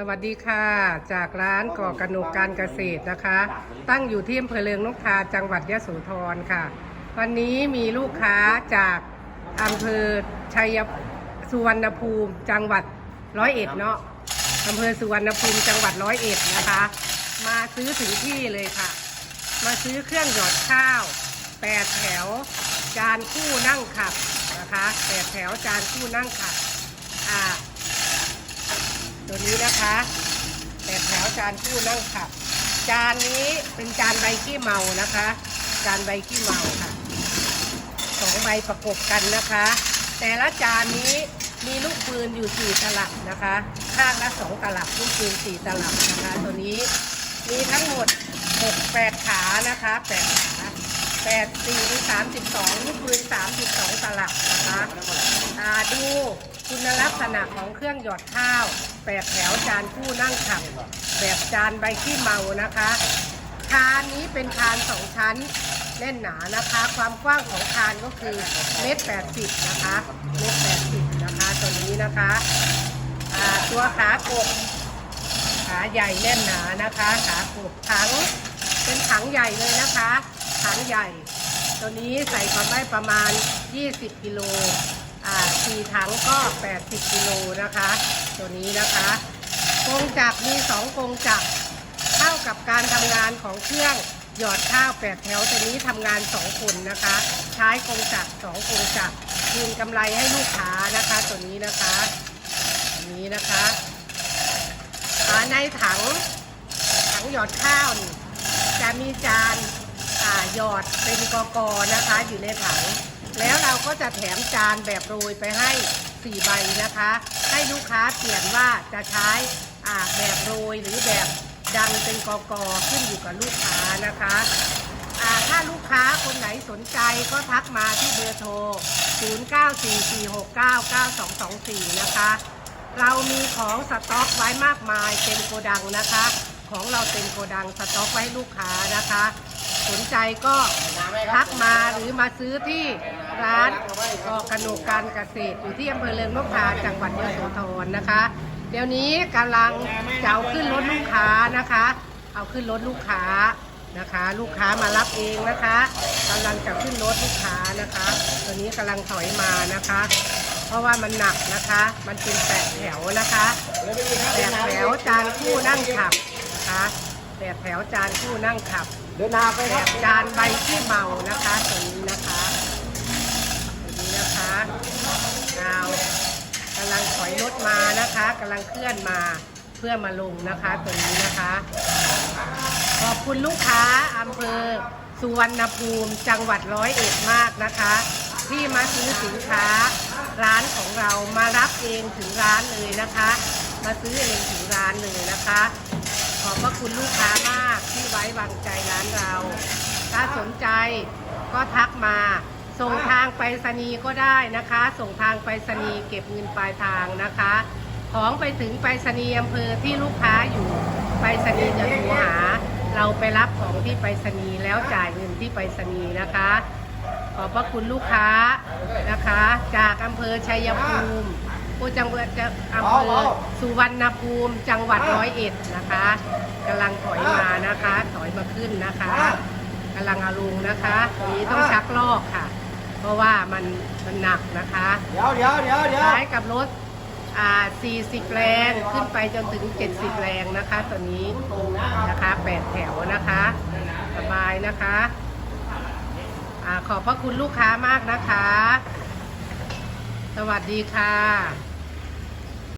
สวัสดีค่ะ จากร้านก่อกระหนกการเกษตรนะคะ ตั้งอยู่ที่อำเภอเลืองนกทาจังหวัดยะโสธรค่ะ วันนี้มีลูกค้าจากอำเภอชัยสุวรรณภูมิจังหวัดร้อยเอ็ดเนาะอำเภอสุวรรณภูมิจังหวัดร้อยเอ็ดนะคะ มาซื้อถึงที่เลยค่ะ มาซื้อเครื่องหยอดข้าวแปดแถว จานคู่นั่งขับนะคะแปดแถวจานคู่นั่งขับอ่า ตัวนี้นะคะแปดแถวจานคู่นั่งขับ จานนี้เป็นจานใบขี้เมานะคะ จานใบขี้เมาค่ะสองใบประกบกันนะคะ แต่ละจานนี้มีลูกปืนอยู่สี่ตลับนะคะข้างละสองตลับลูกปืนสี่ตลับนะคะ ตัวนี้มีทั้งหมดหกแปดขานะคะแปดขาแปดสี่สามสิบสองลูกปืนสามสิบสองตลับนะคะอ่าดู คุณลักษณะของเครื่องหยอดข้าวแปดแถวจานคู่นั่งขับแบบจานใบขี้เมานะคะคานนี้เป็นคานสองชั้นแน่นหนานะคะ ความกว้างของคานก็คือเมตรแปดสิบนะคะเมตรแปดสิบนะคะตัวนี้นะคะตัวขากบขาใหญ่แน่นหนานะคะขากบถังเป็นถังใหญ่เลยนะคะถังใหญ่ ตัวนี้ใส่ความได้ประมาณ 20กิโล สี่ถังก็ 80กิโลนะคะ ตัวนี้นะคะกงจักรมีสองกงจักรเท่ากับการทำงานของเครื่องหยอดข้าวแปดแถวตัวนี้ทำงานสองคนนะคะ ใช้กงจักรสองกงจักรคืนกำไรให้ลูกค้านะคะตัวนี้นะคะตัวนี้นะคะในถังถังหยอดข้าวนี่จะมีจานอ่าหยอดเป็นกอกอนะคะอยู่ในถัง แล้วเราก็จะแถมจานแบบโรยไปให้4ใบนะคะ ให้ลูกค้าเปลี่ยนว่าจะใช้แบบโรยหรือแบบดังเป็นกอกอขึ้นอยู่กับลูกค้านะคะถ้าลูกค้าคนไหนสนใจก็ทักมาที่เบอร์โทร 0944699224 นะคะ เรามีของสต็อกไว้มากมายเต็มโกดังนะคะ ของเราเต็มโกดังสต็อกไว้ลูกค้านะคะ สนใจก็ทักมาหรือมาซื้อที่ร้านกอกระหนกการเกษตรอยู่ที่อำเภอเริงนกทาจังหวัดยโสธรนะคะ เดี๋ยวนี้กำลังจะเอาขึ้นรถลูกค้านะคะ เอาขึ้นรถลูกค้านะคะ ลูกค้ามารับเองนะคะกำลังจะขึ้นรถลูกค้านะคะ ตัวนี้กำลังถอยมานะคะ เพราะว่ามันหนักนะคะ มันเป็นแปดแถวนะคะแปดแถวจานคู่นั่งขับนะคะแปดแถวจานคู่นั่งขับ เดินหน้าไปแบครับ จานใบที่เมานะคะตัวนี้นะคะตัวนี้นะคะเรากำลังถอยรถมานะคะกำลังเคลื่อนมาเพื่อมาลงนะคะตัวนี้นะคะ ขอบคุณลูกค้าอำเภอสุวรรณภูมิจังหวัดร้อยเอ็ดมากนะคะ ที่มาซื้อสินค้า ร้านของเรามารับเองถึงร้านเลยนะคะ มาซื้อเองถึงร้านเลยนะคะ อบพระคุณลูกค้ามากที่ไว้วางใจร้านเรา ถ้าสนใจก็ทักมา ส่งทางไปรษณีย์ก็ได้นะคะ ส่งทางไปรษณีย์เก็บเงินปลายทางนะคะ ของไปถึงไปรษณีย์อำเภอที่ลูกค้าอยู่ไปรษณีย์จะโทรหา เราไปรับของที่ไปรษณีย์แล้วจ่ายเงินที่ไปรษณีย์นะคะ ขอบพระคุณลูกค้านะคะ จากอำเภอชัยภูมิ ผู้จังหวัดจะอำเภอสุวรรณภูมิ จังหวัดร้อยเอ็ดนะคะกำลังถอยมานะคะ ถอยมาขึ้นนะคะกำลังเอาลงนะคะตรงนี้ต้องชักลอกค่ะ เพราะว่ามันมันหนักนะคะเดี๋ยวเดี๋ยวเดี๋ยวเดี๋ยวใช้กับรถอ่า40 แรงขึ้นไปจนถึง 70 แรงนะคะตัวนี้นะคะ8แถวนะคะ สบายนะคะอาขอบพระคุณลูกค้ามากนะคะ สวัสดีค่ะ